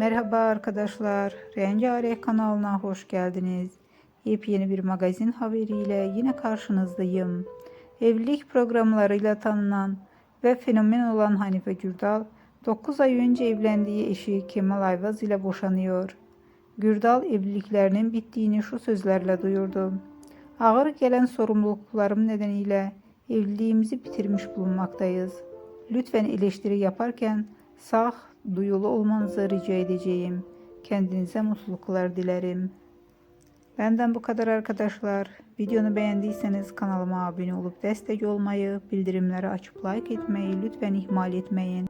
Merhaba arkadaşlar, Rengarenk kanalına hoş geldiniz. Yepyeni bir magazin haberiyle yine karşınızdayım. Evlilik programlarıyla tanınan ve fenomen olan Hanife Gürdal, 9 ay önce evlendiği eşi Kemal Ayvaz ile boşanıyor. Gürdal evliliklerinin bittiğini şu sözlerle duyurdu. Ağır gelen sorumluluklarım nedeniyle evliliğimizi bitirmiş bulunmaktayız. Lütfen eleştiri yaparken sağ duyulu olmanızı rica edeceğim. Kendinize mutluluklar dilerim. Benden bu kadar arkadaşlar. Videonu beğendiyseniz kanalıma abone olup destek olmayı, bildirimleri açıp like etmeyi lütfen ihmal etmeyin.